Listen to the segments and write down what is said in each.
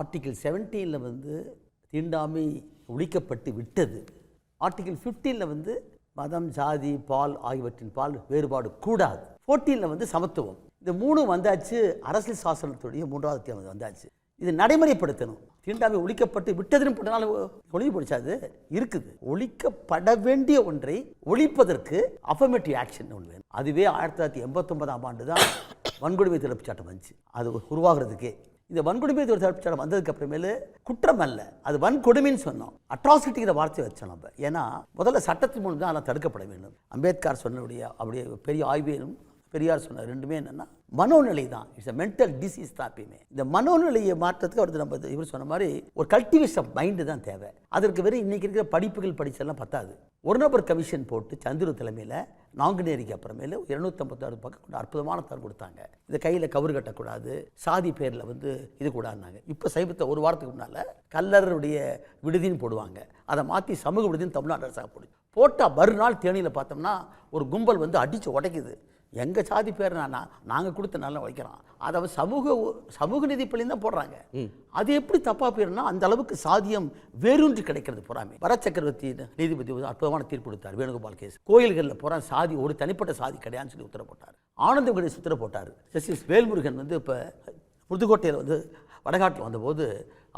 Article செவன்டீனில் வந்து தீண்டாமை ஒழிக்கப்பட்டு விட்டது. ஆர்டிகிள் ஃபிஃப்டீனில் வந்து மதம் ஜாதி பால் ஆகியவற்றின் பால் வேறுபாடு கூடாது. ஃபோர்டீனில் வந்து சமத்துவம். இந்த மூணும் வந்தாச்சு அரசியல் சாசனத்துடைய மூன்றாவது தேவை வந்தாச்சு. இது நடைமுறைப்படுத்தணும். தீண்டாமை ஒழிக்கப்பட்டு விட்டதுன்னு போட்டனால ஒழிஞ்சு பிடிச்சாது இருக்குது. ஒழிக்கப்பட வேண்டிய ஒன்றை ஒழிப்பதற்கு அஃபர்மேட்டிவ் ஆக்ஷன் ஒன்று வேணும். அதுவே ஆயிரத்தி தொள்ளாயிரத்தி எண்பத்தொன்பதாம் ஆண்டு தான் வன்கொடுமை தடுப்பு சட்டம் வந்துச்சு. அது உருவாகிறதுக்கே. இந்த வன்கொடுமை தடுப்பு சட்டம் வந்ததுக்கு அப்புறமேலு குற்றம் அல்ல அது வன்கொடுமைன்னு சொன்னோம். அட்ராசிட்டிங்கிற வார்த்தையை வச்சோம் நம்ம. ஏன்னா முதல்ல சட்டத்தின் மூலம் தான் அதெல்லாம் தடுக்கப்பட வேண்டும். அம்பேத்கர் சொன்னபடிய அப்படியே பெரிய ஆய்வேனும் பெரியார் சொன்ன ரெண்டுமே என்னென்னா மனோநிலை தான். இட்ஸ் மென்டல் டிசீஸ் தான் எப்பயுமே இந்த மனோநிலையை மாற்றத்துக்கு அவர் நம்ம இவர் சொன்ன மாதிரி ஒரு கல்டிவேஷன் ஆஃப் மைண்டு தான் தேவை. அதற்கு வெறும் இன்றைக்கி இருக்கிற படிப்புகள் படித்தெல்லாம் பத்தாது. ஒரு நபர் கமிஷன் போட்டு சந்திர தலைமையில் நாங்குநேரிக்கு அப்புறமேலு இருநூத்தம்பத்தாறு பக்கம் கொண்டு அற்புதமான தரம் கொடுத்தாங்க. இந்த கையில் கவர் கட்டக்கூடாது சாதி பேரில் வந்து இது கூடாதுனாங்க. இப்போ சமீபத்தை ஒரு வாரத்துக்கு முன்னால் கல்லருடைய விடுதின்னு போடுவாங்க. அதை மாற்றி சமூக விடுதின்னு தமிழ்நாடு அரசாங்கம் போடுது. போட்டால் மறுநாள் தேனியில் பார்த்தோம்னா ஒரு கும்பல் வந்து அடித்து உடைக்குது. எங்கள் சாதி பேர் நான் நாங்கள் கொடுத்த நல்லா வைக்கிறோம் அதை அவன் சமூக சமூக நீதி பள்ளி தான் போடுறாங்க. அது எப்படி தப்பா போயிருன்னா அந்த அளவுக்கு சாதியம் வேரூன்றி கிடைக்கிறது பொறாமை. பரத் சக்கரவர்த்தி நீதிபதி அற்புதமான தீர்ப்பு கொடுத்தார் வேணுகோபால் கேஸ். கோயில்களில் போகிற சாதி ஒரு தனிப்பட்ட சாதி கிடையாதுன்னு சொல்லி உத்தரவு போட்டார். ஆனந்த கணேஷ் உத்தரவு போட்டார். ஜஸ்டிஸ் வேல்முருகன் வந்து இப்போ புதுக்கோட்டையில் வந்து வடகாட்டில் வந்தபோது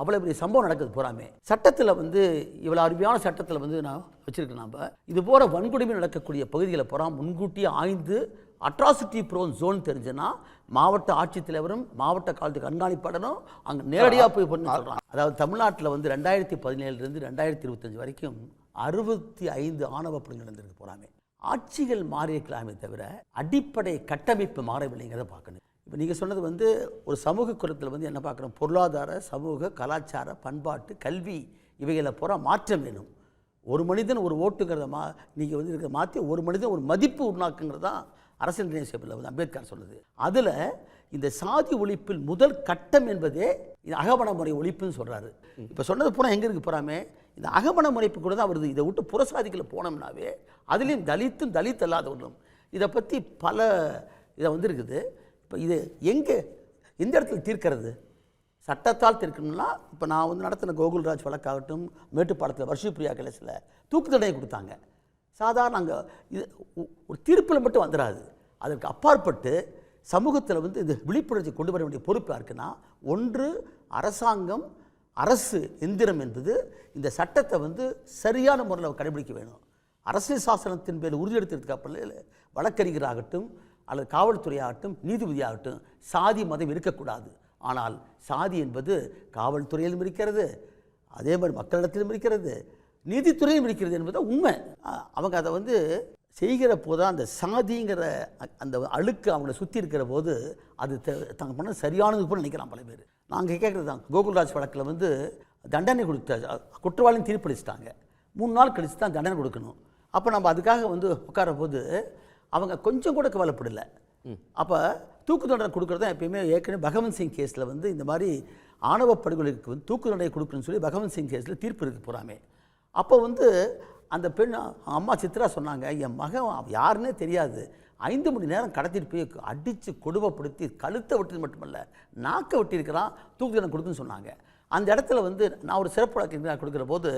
அவ்வளோ பெரிய சம்பவம் நடக்குது பூராமே சட்டத்தில் வந்து இவ்வளோ அருமையான சட்டத்தில் வந்து நான் வச்சுருக்கேன் நம்ம இது போகிற வன்கொடுமை நடக்கக்கூடிய பகுதிகளை பூரா முன்கூட்டியே ஆய்ந்து அட்ராசிட்டி ப்ரோன் ஜோன் தெரிஞ்சுன்னா மாவட்ட ஆட்சித்தலைவரும் மாவட்ட காலத்து கண்காணிப்பாளரும் அங்கே நேரடியாக போய் பண்ணி சொல்கிறாங்க அதாவது தமிழ்நாட்டில் வந்து ரெண்டாயிரத்தி பதினேழுலேருந்து ரெண்டாயிரத்தி இருபத்தஞ்சு வரைக்கும் அறுபத்தி ஐந்து ஆணவ படுகொலை நடந்திருக்கு போகிறாமே ஆட்சிகள் மாறியிருக்கலாமே தவிர அடிப்படை கட்டமைப்பு மாறவில்லைங்கிறத பார்க்கணும். இப்போ நீங்கள் சொன்னது வந்து ஒரு சமூக குலத்தில் வந்து என்ன பார்க்குறோம் பொருளாதார சமூக கலாச்சார பண்பாட்டு கல்வி இவைகளை பூரா மாற்றம் வேணும். ஒரு மனிதன் ஒரு ஓட்டுங்கிறத மா நீங்கள் வந்து இருக்கிற மாற்றி ஒரு மனிதன் ஒரு மதிப்பு உருவாக்குங்கிறது தான் அரசியல் நிர்ணயிப்பில் வந்து அம்பேத்கர் சொல்லுது அதில் இந்த சாதி ஒழிப்பில் முதல் கட்டம் என்பதே இந்த அகமண முறை ஒழிப்புன்னு சொல்கிறாரு இப்போ சொன்னது பூரா எங்கே இருக்கு போகிறாமே இந்த அகமண முறைப்பு கூட தான் வருது. இதை விட்டு புறசாதிகளை போனோம்னாவே அதுலேயும் தலித்தும் தலித் அல்லாதவர்களும் இதை பற்றி பல இதை வந்துருக்குது. இப்போ இது எங்கே எந்த இடத்துல தீர்க்கிறது? சட்டத்தால் தீர்க்கணும்னா இப்போ நான் வந்து நடத்தின கோகுல்ராஜ் வழக்காகட்டும் மேட்டுப்பாளத்தில் வருஷப்பிரியா கலேசில் தூக்கு தண்டனை கொடுத்தாங்க. சாதாரண அங்கே இது ஒரு தீர்ப்பில் மட்டும் வந்துடாது அதற்கு அப்பாற்பட்டு சமூகத்தில் வந்து இந்த விழிப்புணர்ச்சி கொண்டு வர வேண்டிய பொறுப்பு யாருக்குன்னா ஒன்று அரசாங்கம் அரசு எந்திரம் என்பது இந்த சட்டத்தை வந்து சரியான முறையில் கடைபிடிக்க வேணும். அரசியல் சாசனத்தின் பேர் உறுதியெடுத்ததுக்கு அப்புறம் வழக்கறிஞராகட்டும் அல்லது காவல்துறையாகட்டும் நீதிபதியாகட்டும் சாதி மதம் இருக்கக்கூடாது. ஆனால் சாதி என்பது காவல்துறையிலும் இருக்கிறது அதே மாதிரி மக்களிடத்திலும் இருக்கிறது. நீதித்துறையிலும் இருக்கிறது என்பது உண்மை. அவங்க அதை வந்து செய்கிற போது அந்த சாதிங்கிற அந்த அழுக்கு அவங்கள சுற்றி இருக்கிற போது அது த- தாங்க பண்ண சரியானது போல நினைக்கலாம் பல பேர். நாங்கள் கேட்குறது தான். கோகுல்ராஜ் வழக்கில் வந்து தண்டனை கொடுத்த அ, குற்றவாளின்னு தீர்ப்பளிச்சிட்டாங்க. மூணு நாள் கழிச்சு தான் தண்டனை கொடுக்கணும். அப்போ நம்ம அதுக்காக வந்து உட்கார போது அவங்க கொஞ்சம் கூட கவலைப்படல. அப்போ தூக்கு தண்டனை கொடுக்குறது தான் எப்பயுமே ஏற்கனவே பகவந்த் சிங் கேஸில் வந்து இந்த மாதிரி ஆணவ படுகொலைக்கு வந்து தூக்கு தண்டனை கொடுக்கணும்னு சொல்லி பகவந்த் சிங் கேஸில் தீர்ப்பு இருக்கு போறாமே. அப்போ வந்து அந்த பெண் அம்மா சித்ரா சொன்னாங்க என் மகன் யாருன்னே தெரியாது. ஐந்து மணி நேரம் கடத்திட்டு போய் அடித்து கொடுமைப்படுத்தி கழுத்தை வெட்டது மட்டுமல்ல நாக்கை வெட்டியிருக்கிறான் தூக்கு தண்டனை கொடுக்குன்னு சொன்னாங்க. அந்த இடத்துல வந்து நான் ஒரு சிறப்பு வழக்கு கொடுக்குற போது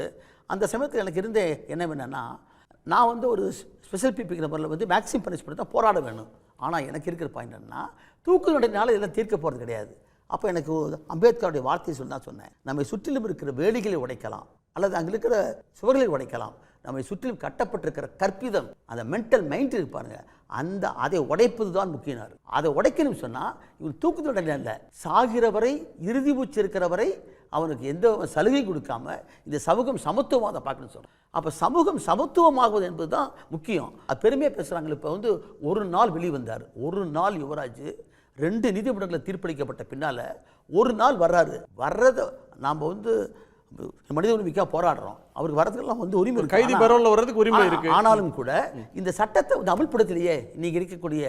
அந்த சமயத்தில் எனக்கு இருந்தே என்ன என்னன்னா நான் வந்து ஒரு ஸ்பெஷல் பிபிங்கிற முறையில் வந்து மேக்ஸிமம் பனிஷ்மெண்ட் தான் போராட வேணும். ஆனால் எனக்கு இருக்கிற பாயிண்ட் என்னன்னா தூக்கு தண்டனையால இதெல்லாம் தீர்க்க போகிறது கிடையாது. அப்போ எனக்கு அம்பேத்கருடைய வார்த்தையை சொல்லி தான் சொன்னேன். நம்மை சுற்றிலும் இருக்கிற வேலிகளை உடைக்கலாம். அல்லது அங்கே இருக்கிற சுவர்களை உடைக்கலாம். நம்மை சுற்றிலும் கட்டப்பட்டிருக்கிற கற்பிதம் அந்த மென்டல் மைண்ட் இருப்பாருங்க அந்த அதை உடைப்பது தான் முக்கியம் அதை உடைக்கணும்னு சொன்னால் இவன் தூக்கு தண்டனை இல்லை. சாகிற வரை இறுதி மூச்சு இருக்கிறவரை அவனுக்கு எந்த சலுகையும் கொடுக்காம இந்த சமூகம் சமத்துவமாக அதை பார்க்கணும்னு சொல்கிறேன் அப்போ சமூகம் சமத்துவமாகுவது என்பது தான் முக்கியம். அது பெருமையாக பேசுகிறாங்க இப்போ வந்து ஒரு நாள் வெளிவந்தார் ஒரு நாள் யுவராஜ் ரெண்டு நீதிமன்றங்களில் தீர்ப்பளிக்கப்பட்ட பின்னால் ஒரு நாள் வர்றாரு. வர்றதை நாம் வந்து மனித உரிமைக்காக போராடுறோம். அவருக்கு வரதுக்கெல்லாம் வந்து உரிமை. கைதி பரோல்ல வர்றதுக்கு உரிமை இருக்கு. ஆனாலும் கூட இந்த சட்டத்தை வந்து அமல்படுத்தலையே இன்னைக்கு இருக்கக்கூடிய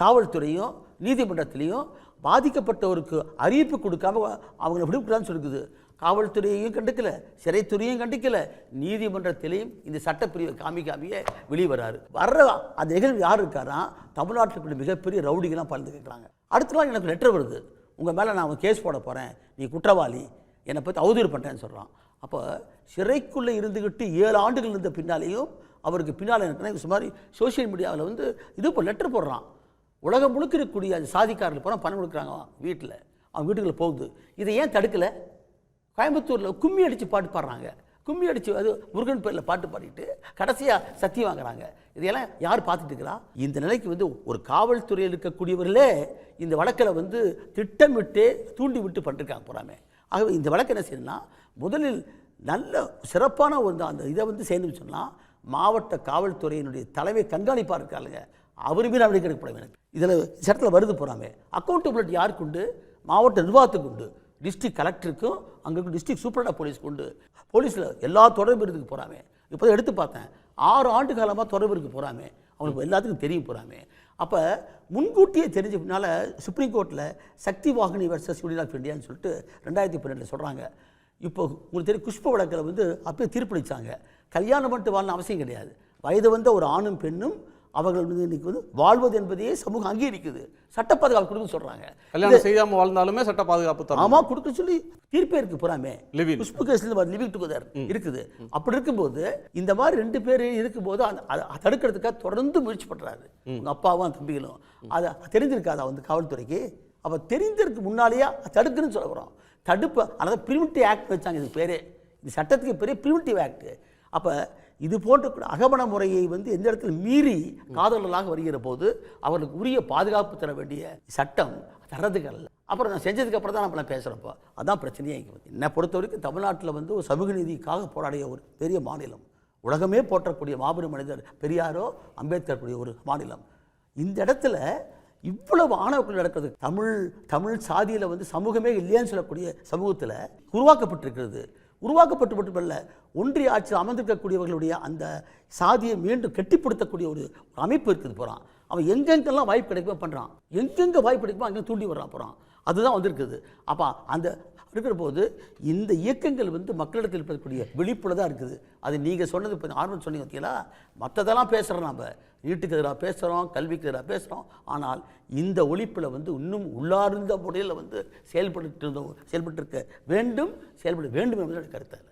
காவல்துறையும் நீதிமன்றத்திலையும் பாதிக்கப்பட்டவருக்கு அறிவிப்பு கொடுக்காம அவங்கள விடுவிக்கூடாதுன்னு சொல்லுது காவல்துறையையும் கண்டுக்கல சிறைத்துறையும் கண்டிக்கல நீதிமன்றத்திலையும் இந்த சட்டப்பிரிவை காமிக்காமையே வெளியே வராரு. வர்ற அந்த நிகழ்வு யார் இருக்காரா தமிழ்நாட்டுக்குள்ள மிகப்பெரிய ரவுடிகள்லாம் பலந்து கேட்குறாங்க அடுத்த நாள் எனக்கு லெட்டர் வருது. உங்கள் மேலே நான் கேஸ் போட போகிறேன் நீ குற்றவாளி. என்னை பற்றி அவதூறு பண்ணுறேன்னு சொல்கிறான் அப்போ சிறைக்குள்ளே இருந்துக்கிட்டு ஏழு ஆண்டுகள் இருந்த பின்னாலேயும் அவருக்கு பின்னால் எனக்கு சுமார் சோஷியல் மீடியாவில் வந்து இது இப்போ லெட்டர் போடுறான். உலகம் முழுக்க இருக்கக்கூடிய அந்த சாதிக்காரர்கள் பூரா பணம் கொடுக்குறாங்க வீட்டில். அவன் வீட்டுக்குள்ளே போகுது. இதை ஏன் தடுக்கலை? கோயம்புத்தூரில் கும்மி அடித்து பாட்டு பாடுறாங்க. கும்மி அடித்து அது முருகன் பேரில் பாட்டு பாடிட்டு கடைசியாக சத்தி வாங்குறாங்க. இதையெல்லாம் யார் பார்த்துட்டு இருக்கிறா இந்த நிலைக்கு வந்து ஒரு காவல்துறையில் இருக்கக்கூடியவர்களே இந்த வழக்கில் வந்து திட்டமிட்டு தூண்டி விட்டு பண்ணிருக்காங்க போகிறாமே ஆகவே இந்த வழக்கு என்ன செய்யணும்னா முதலில் நல்ல சிறப்பான ஒரு அந்த இதை வந்து சேர்ந்து சொன்னால் மாவட்ட காவல்துறையினுடைய தலைமை கண்காணிப்பாக இருக்காளுங்க அவர் மீது நடவடிக்கை எடுக்கப்பட வேண்டும். இதில் சட்டத்தில் வருது போகிறாமே அக்கௌண்டபிலிட்டி யாருக்கு உண்டு? மாவட்ட நிர்வாகத்துக்கு உண்டு. டிஸ்ட்ரிக்ட் கலெக்டருக்கும் அங்கே இருக்க டிஸ்ட்ரிக்ட் சூப்பரண்டா போலீஸ்க்கு உண்டு. போலீஸில் எல்லா தொடர்பு இருக்கு போகிறாமே இப்போ எடுத்து பார்த்தேன். ஆறு ஆண்டு காலமாக தொடர்பு இருக்கு போகிறாமே அவனுக்கு எல்லாத்துக்கும் தெரியும் போகிறாமே அப்போ முன்கூட்டியே தெரிஞ்ச சுப்ரீம் கோர்ட்டில் Shakti Vahini versus union of இந்தியான்னு சொல்லிட்டு ரெண்டாயிரத்தி பன்னெண்டில் சொல்கிறாங்க இப்போ உங்களுக்கு தெரியும் குஷ்ப வழக்கில் வந்து அப்பயே தீர்ப்பளித்தாங்க கல்யாணம் பண்ணிட்டு வாழணும் அவசியம் கிடையாது. வயது வந்த ஒரு ஆணும் பெண்ணும் அவர்கள் வந்து இன்னைக்கு வந்து வாழ்வது என்பதையே சமூகம் அங்கீகரிக்குது. சட்ட பாதுகாப்பு கொடுக்க சொல்கிறாங்க கல்யாணம் செய்யாம வாழ்ந்தாலுமே சட்ட பாதுகாப்பு தரும் ஆமா கொடுக்க சொல்லி தீர்ப்பே இருக்கு புறாமே. in. குஷ்பு கேஸ்ல லிவிங் டுகெதர் இருக்குது. அப்படி இருக்கும்போது இந்த மாதிரி ரெண்டு பேர் இருக்கும்போது அந்த அதை தடுக்கிறதுக்காக தொடர்ந்து முயற்சி பண்றாரு. உங்க அப்பாவும் தம்பிகளும். அதை தெரிஞ்சிருக்காதா வந்து காவல்துறைக்கு? அப்ப தெரிஞ்சிருக்கு முன்னாலேயே தடுக்குன்னு சொல்ல வரோம் தடுப்பு அதாவது பிரிமிட்டிவ் ஆக்ட் வச்சாங்க இது பேரே. இந்த சட்டத்துக்கு பேரே பிரிமிட்டிவ் ஆக்ட் அப்ப இது போன்ற கூட அகமண முறையை வந்து எந்த இடத்துல மீறி காதலர்களாக வருகிற போது அவர்களுக்கு உரிய பாதுகாப்பு தர வேண்டிய சட்டம் தர்றதுக்கு அல்ல. அப்புறம் நான் செஞ்சதுக்கு அப்புறம் தான் நம்மளாம் பேசுகிறப்போ அதான் பிரச்சனையே இங்கே வந்து. என்னை பொறுத்த வரைக்கும் தமிழ்நாட்டில் வந்து ஒரு சமூக நீதிக்காக போராடிய ஒரு பெரிய மாநிலம். உலகமே போற்றக்கூடிய மாபெரும் மனிதர் பெரியாரோ அம்பேத்கர் கூடிய ஒரு மாநிலம். இந்த இடத்துல இவ்வளவு ஆணவர்கள் நடக்கிறது. தமிழ் தமிழ் சாதியில் வந்து சமூகமே இல்லையான்னு சொல்லக்கூடிய சமூகத்தில் உருவாக்கப்பட்டிருக்கிறது. உருவாக்கப்பட்டு மட்டுமல்ல ஒன்றிய ஆட்சியில் அமர்ந்திருக்கக்கூடியவர்களுடைய அந்த சாதியை மீண்டும் கெட்டிப்படுத்தக்கூடிய ஒரு அமைப்பு இருக்குது போகிறான் அவன் எங்கெங்கெல்லாம் வாய்ப்பு கிடைக்குமோ பண்ணுறான் எங்கெங்கே வாய்ப்பு கிடைக்குமோ அங்கே தூண்டி வர்றான் போகிறான் அதுதான் வந்திருக்குது. அப்போ அந்த இருக்கிற போது இந்த இயக்கங்கள் வந்து மக்களிடத்தில் இருக்கக்கூடிய விழிப்புல தான் இருக்குது. அது நீங்கள் சொன்னது இப்போ ஆர்வம் சொன்னீங்க பார்த்தீங்களா மற்றதெல்லாம் பேசுகிறோம் நம்ம நீட்டுக்கு எதிராக பேசுகிறோம் கல்விக்கு எதிராக பேசுகிறோம் ஆனால் இந்த ஒழிப்பில் வந்து இன்னும் உள்ளார்ந்த முறையில் வந்து செயல்பட்டு இருந்தோம் செயல்பட்டு இருக்க வேண்டும் செயல்பட வேண்டும் என்பது கருத்து